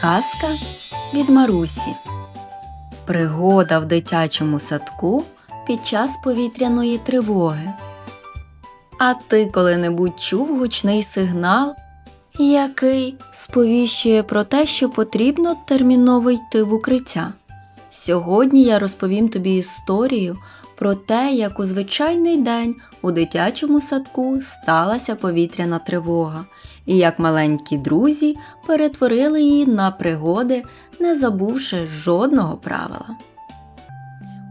Казка від Марусі. Пригода в дитячому садку під час повітряної тривоги. А ти коли-небудь чув гучний сигнал, який сповіщує про те, що потрібно терміново йти в укриття. Сьогодні я розповім тобі історію про те, як у звичайний день у дитячому садку сталася повітряна тривога, і як маленькі друзі перетворили її на пригоди, не забувши жодного правила.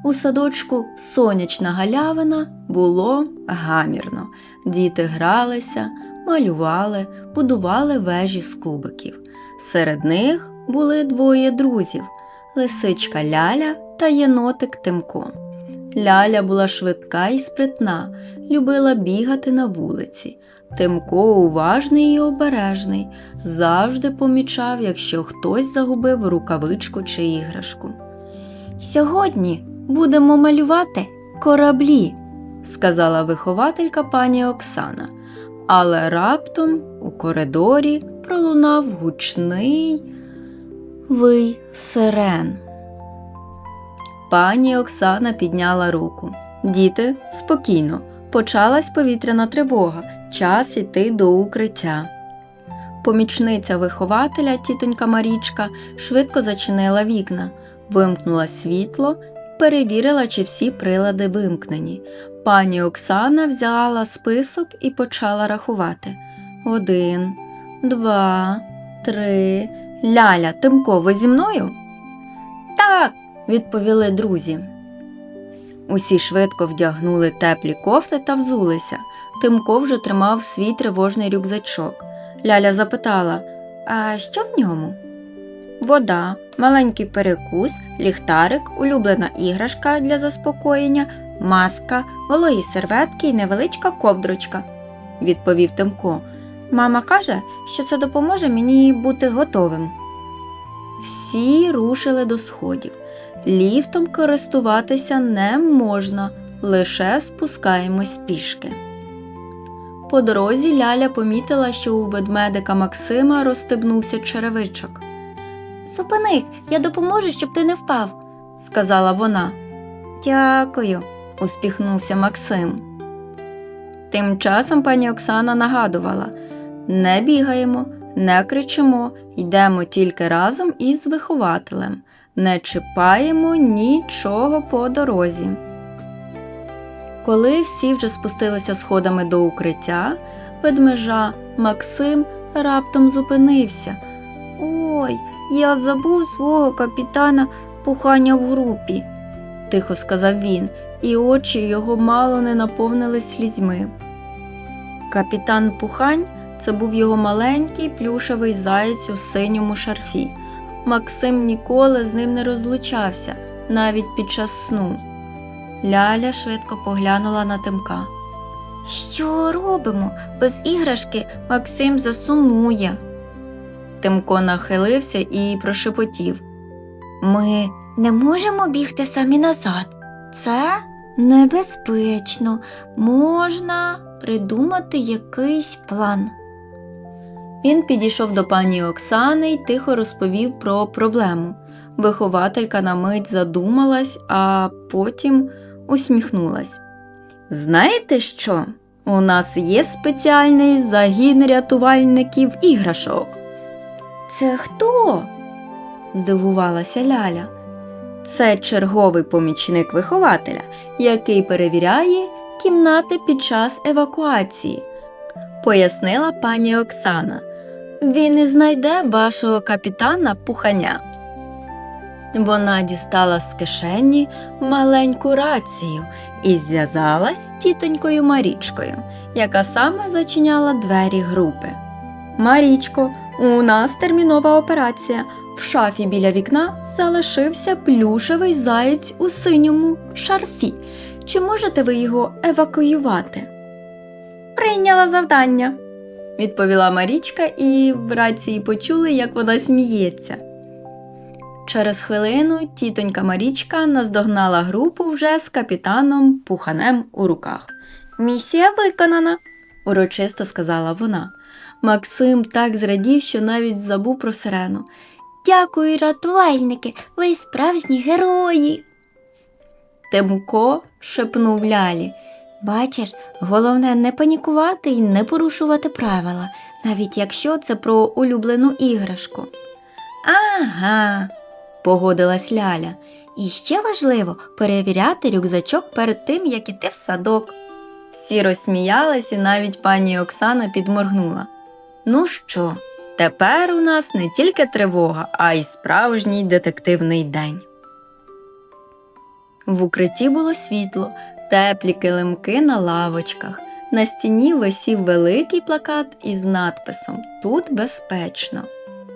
У садочку сонячна галявина було гамірно. Діти гралися, малювали, будували вежі з кубиків. Серед них були двоє друзів лисичка Ляля та єнотик Тимко. Ляля була швидка і спритна, любила бігати на вулиці. Тимко уважний і обережний, завжди помічав, якщо хтось загубив рукавичку чи іграшку. Сьогодні будемо малювати кораблі, сказала вихователька пані Оксана. Але раптом у коридорі пролунав гучний вий сирен. Пані Оксана підняла руку. Діти, спокійно, почалась повітряна тривога, час іти до укриття. Помічниця вихователя, тітонька Марічка, швидко зачинила вікна, вимкнула світло і перевірила, чи всі прилади вимкнені. Пані Оксана взяла список і почала рахувати. Один, два, три. Ляля, Тимко, ви зі мною? Відповіли друзі. Усі швидко вдягнули теплі кофти та взулися. Тимко вже тримав свій тривожний рюкзачок. Ляля запитала А що в ньому? Вода, маленький перекус, ліхтарик, улюблена іграшка для заспокоєння, маска, вологі серветки і невеличка ковдрочка, відповів Тимко. Мама каже, що це допоможе мені бути готовим. Всі рушили до сходів. Ліфтом користуватися не можна, лише спускаємось пішки. По дорозі Ляля помітила, що у ведмедика Максима розстебнувся черевичок. Зупинись, я допоможу, щоб ти не впав, сказала вона. Дякую, успіхнувся Максим. Тим часом пані Оксана нагадувала не бігаємо, не кричимо, йдемо тільки разом із вихователем, не чіпаємо нічого по дорозі. Коли всі вже спустилися сходами до укриття, ведмежа Максим раптом зупинився. Ой, я забув свого капітана пухання в групі, тихо сказав він, і очі його мало не наповнились слізьми. Капітан Пухань це був його маленький плюшевий заєць у синьому шарфі. Максим ніколи з ним не розлучався, навіть під час сну. Ляля швидко поглянула на Тимка. Що робимо? Без іграшки Максим засумує. Тимко нахилився і прошепотів. Ми не можемо бігти самі назад. Це небезпечно. Можна придумати якийсь план. Він підійшов до пані Оксани й тихо розповів про проблему. Вихователька на мить задумалась, а потім усміхнулась. Знаєте що? У нас є спеціальний загін рятувальників іграшок. Це хто? здивувалася Ляля. Це черговий помічник вихователя, який перевіряє кімнати під час евакуації, пояснила пані Оксана. Він і знайде вашого капітана пуханя. Вона дістала з кишені маленьку рацію і зв'язалась з тітонькою Марічкою, яка саме зачиняла двері групи. Марічко, у нас термінова операція. В шафі біля вікна залишився плюшевий заєць у синьому шарфі. Чи можете ви його евакуювати? Прийняла завдання, відповіла Марічка, і в рації почули, як вона сміється. Через хвилину тітонька Марічка наздогнала групу вже з капітаном Пуханем у руках. Місія виконана, урочисто сказала вона. Максим так зрадів, що навіть забув про сирену. Дякую, рятувальники, ви справжні герої. Тимко шепнув Лялі. Бачиш, головне не панікувати і не порушувати правила, навіть якщо це про улюблену іграшку. Ага, погодилась Ляля. І ще важливо перевіряти рюкзачок перед тим, як іти в садок. Всі розсміялись, і навіть пані Оксана підморгнула. Ну що, тепер у нас не тільки тривога, а й справжній детективний день. В укритті було світло, теплі килимки на лавочках. На стіні висів великий плакат із надписом Тут безпечно.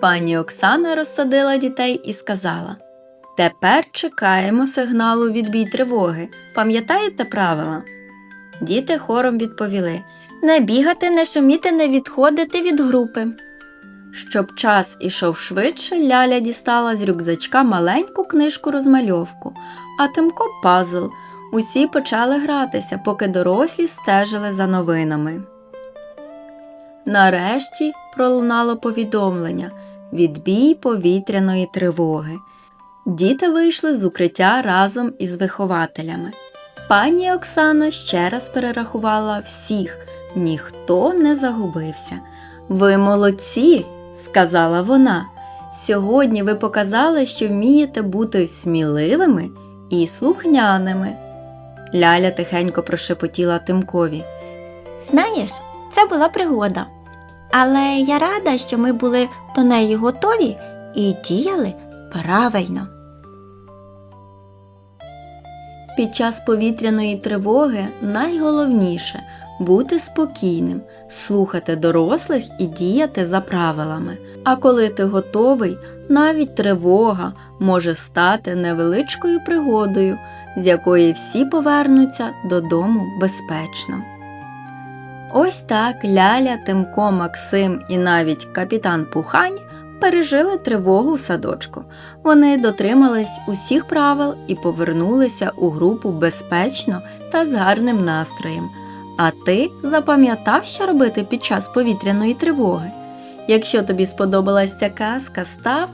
Пані Оксана розсадила дітей і сказала Тепер чекаємо сигналу відбій тривоги. Пам'ятаєте правила? Діти хором відповіли Не бігати, не шуміти, не відходити від групи. Щоб час ішов швидше, Ляля дістала з рюкзачка маленьку книжку розмальовку, а Тимко пазл. Усі почали гратися, поки дорослі стежили за новинами. Нарешті пролунало повідомлення відбій повітряної тривоги. Діти вийшли з укриття разом із вихователями. Пані Оксана ще раз перерахувала всіх, ніхто не загубився. Ви молодці, сказала вона. Сьогодні ви показали, що вмієте бути сміливими і слухняними. Ляля тихенько прошепотіла Тимкові. Знаєш, це була пригода. Але я рада, що ми були до неї готові і діяли правильно. Під час повітряної тривоги найголовніше бути спокійним, слухати дорослих і діяти за правилами. А коли ти готовий, навіть тривога може стати невеличкою пригодою, з якої всі повернуться додому безпечно. Ось так Ляля, Тимко, Максим і навіть капітан Пухань пережили тривогу в садочку. Вони дотримались усіх правил і повернулися у групу безпечно та з гарним настроєм. А ти запам'ятав, що робити під час повітряної тривоги? Якщо тобі сподобалась ця казка, став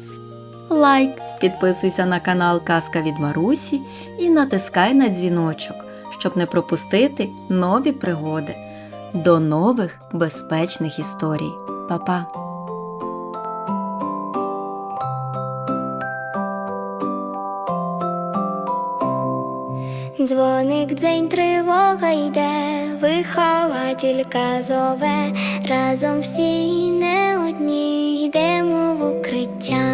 лайк, підписуйся на канал Казка від Марусі і натискай на дзвіночок, щоб не пропустити нові пригоди. До нових безпечних історій. Па-па! Дзвоник, дзень, тривога йде, вихователька зове, разом всі не одні йдемо в укриття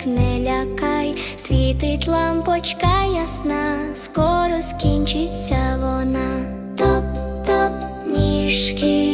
зайчик не лякай, світить лампочка ясна, скоро скінчиться вона. Топ, топ, ніжки,